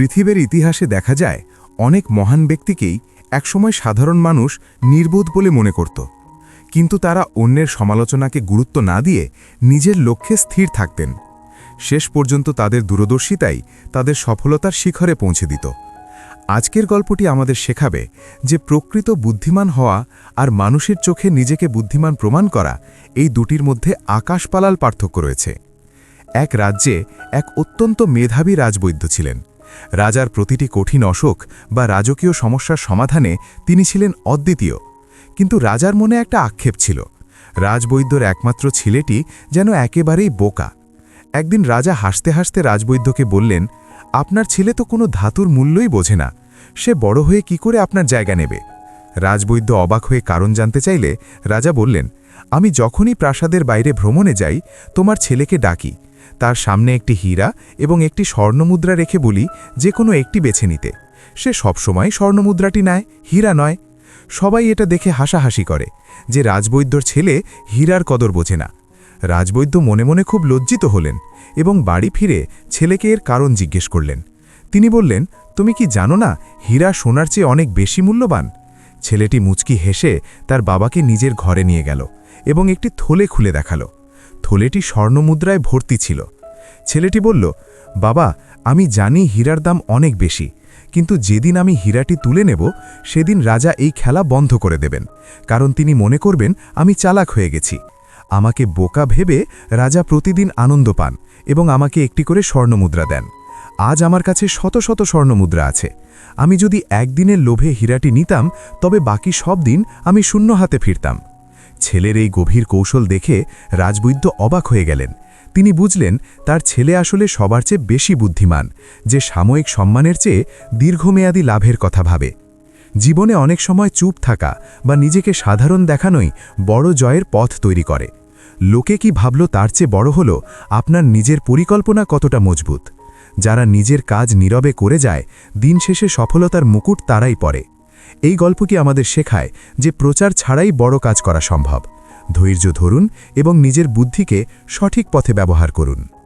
পৃথিবীর ইতিহাসে দেখা যায়, অনেক মহান ব্যক্তিকেই একসময় সাধারণ মানুষ নির্বোধ বলে মনে করত। কিন্তু তারা অন্যের সমালোচনাকে গুরুত্ব না দিয়ে নিজের লক্ষ্যে স্থির থাকতেন। শেষ পর্যন্ত তাদের দূরদর্শিতাই তাদের সফলতার শিখরে পৌঁছে দিত। আজকের গল্পটি আমাদের শেখাবে যে প্রকৃত বুদ্ধিমান হওয়া আর মানুষের চোখে নিজেকে বুদ্ধিমান প্রমাণ করা এই দুটির মধ্যে আকাশপালাল পার্থক্য রয়েছে। এক রাজ্যে এক অত্যন্ত মেধাবী রাজবৈদ্য ছিলেন। রাজার প্রতিটি কঠিন অসুখ বা রাজকীয় সমস্যার সমাধানে তিনি ছিলেন অদ্বিতীয়। কিন্তু রাজার মনে একটা আক্ষেপ ছিল। রাজবৈদ্যর একমাত্র ছেলেটি যেন একেবারেই বোকা। একদিন রাজা হাসতে হাসতে রাজবৈদ্যকে বললেন, আপনার ছেলে তো কোনো ধাতুর মূল্যই বোঝে না। সে বড় হয়ে কি করে আপনার জায়গা নেবে? রাজবৈদ্য অবাক হয়ে কারণ জানতে চাইলে রাজা বললেন, আমি যখনই প্রাসাদের বাইরে ভ্রমণে যাই, তোমার ছেলেকে ডাকি। তার সামনে একটি হীরা এবং একটি স্বর্ণমুদ্রা রেখে বলি যে কোনো একটি বেছে নিতে। সে সবসময় স্বর্ণমুদ্রাটি নেয়, হীরা নয়। সবাই এটা দেখে হাসাহাসি করে যে রাজবৈদ্যর ছেলে হীরার কদর বোঝে না। রাজবৈদ্য মনে মনে খুব লজ্জিত হলেন এবং বাড়ি ফিরে ছেলেকে এর কারণ জিজ্ঞেস করলেন। তিনি বললেন, তুমি কি জানো না, হীরা সোনার চেয়ে অনেক বেশি মূল্যবান? ছেলেটি মুচকি হেসে তার বাবাকে নিজের ঘরে নিয়ে গেল এবং একটি থলে খুলে দেখাল। থলেটি স্বর্ণমুদ্রায় ভর্তি ছিল। ছেলেটি বলল, বাবা, আমি জানি হীরার দাম অনেক বেশি, কিন্তু যেদিন আমি হীরাটি তুলে নেব, সেদিন রাজা এই খেলা বন্ধ করে দেবেন, কারণ তিনি মনে করবেন আমি চালাক হয়ে গেছি। আমাকে বোকা ভেবে রাজা প্রতিদিন আনন্দ পান এবং আমাকে একটি করে স্বর্ণমুদ্রা দেন। আজ আমার কাছে শত শত স্বর্ণমুদ্রা আছে। আমি যদি একদিনের লোভে হীরাটি নিতাম, তবে বাকি সব দিন আমি শূন্য হাতে ফিরতাম। ছেলের এই গভীর কৌশল দেখে রাজবৈদ্য অবাক হয়ে গেলেন। তিনি বুঝলেন, তার ছেলে আসলে সবার চেয়ে বেশি বুদ্ধিমান, যে সাময়িক সম্মানের চেয়ে দীর্ঘমেয়াদী লাভের কথা ভাবে। জীবনে অনেক সময় চুপ থাকা বা নিজেকে সাধারণ দেখানোই বড় জয়ের পথ তৈরি করে। লোকে কি ভাবল তার চেয়ে বড় হলো? আপনার নিজের পরিকল্পনা কতটা মজবুত? যারা নিজের কাজ নীরবে করে যায়, দিন শেষে সফলতার মুকুট তারাই পড়ে এই গল্প কি আমাদের শেখায় যে প্রচার ছাড়াই বড় কাজ করা সম্ভব। ধৈর্য ধরুন এবং নিজের বুদ্ধিকে সঠিক পথে ব্যবহার করুন।